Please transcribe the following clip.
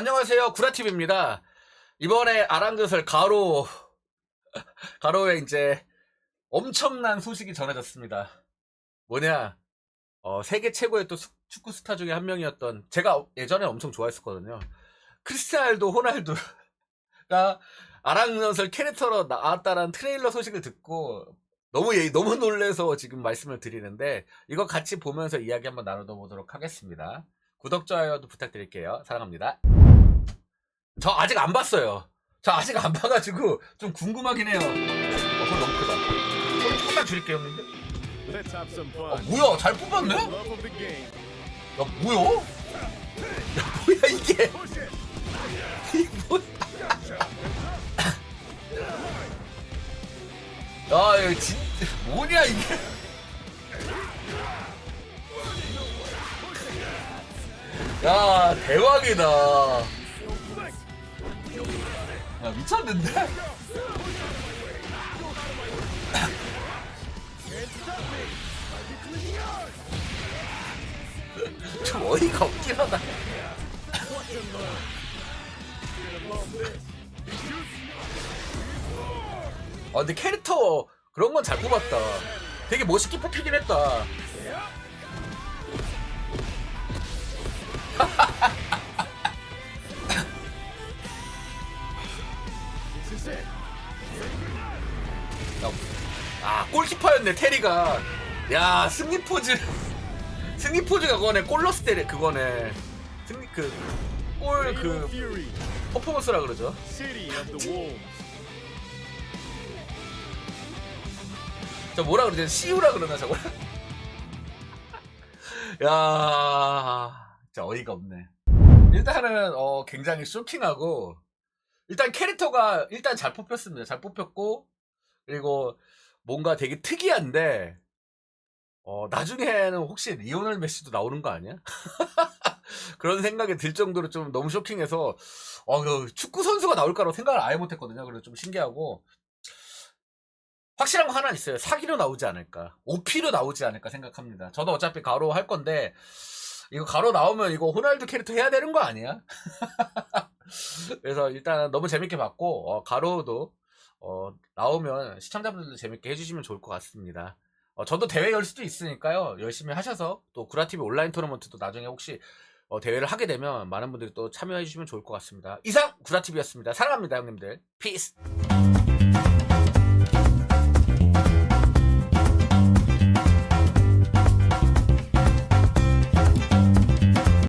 안녕하세요. 구라TV입니다. 이번에 아랑드설 가로, 가로에 이제 엄청난 소식이 전해졌습니다. 뭐냐, 어, 세계 최고의 또 수- 축구 스타 중에 한 명이었던, 제가 예전에 엄청 좋아했었거든요. 크리스티아노 호날두가 아랑드설 캐릭터로 나왔다는 트레일러 소식을 듣고 너무, 예- 너무 놀래서 지금 말씀을 드리는데, 이거 같이 보면서 이야기 한번 나눠보도록 하겠습니다. 구독, 좋아요도 부탁드릴게요. 사랑합니다. 저 아직 안 봤어요. 저 아직 안 봐가지고 좀 궁금하긴 해요. 어, 손 너무 크다. 손 조금만 줄일게요, 형님들. 어. 뭐야, 잘 뽑았네? 야. 뭐야? 야, 뭐야, 이게. 야, 이거 진짜, 뭐냐, 이게. 야, 대박이다. 야, 미쳤는데? 좀 어이가 없긴 하다. 아, 근데 캐릭터 그런 건 잘 뽑았다. 되게 멋있게 뽑히긴 했다. 아, 골키퍼였네, 테리가. 야, 승리 포즈. 승리 포즈가 그거네, 골러스 때리, 그거네. 승리, 그, 골, Fatal 그. 퍼포먼스라 그러죠. 저 뭐라 그러지? CU라 그러나, 저거? 야 진짜 어이가 없네. 일단은, 어, 굉장히 쇼킹하고, 일단 캐릭터가 일단 잘 뽑혔습니다. 잘 뽑혔고, 그리고 뭔가 되게 특이한데, 어, 나중에는 혹시 리오넬 메시도 나오는 거 아니야? 그런 생각이 들 정도로 좀 너무 쇼킹해서, 어, 그 축구 선수가 나올 거라고 생각을 아예 못 했거든요. 그래서 좀 신기하고, 확실한 거 하나 있어요. 사기로 나오지 않을까. 오피로 나오지 않을까 생각합니다. 저도 어차피 가로 할 건데, 이거 가로 나오면 이거 호날두 캐릭터 해야 되는 거 아니야? 그래서 일단 너무 재밌게 봤고, 어, 가로도, 어, 나오면 시청자분들도 재밌게 해주시면 좋을 것 같습니다. 어, 저도 대회 열 수도 있으니까요. 열심히 하셔서 또 구라TV 온라인 토너먼트도 나중에 혹시 어, 대회를 하게 되면 많은 분들이 또 참여해 주시면 좋을 것 같습니다. 이상 구라TV였습니다. 사랑합니다, 형님들. 피스!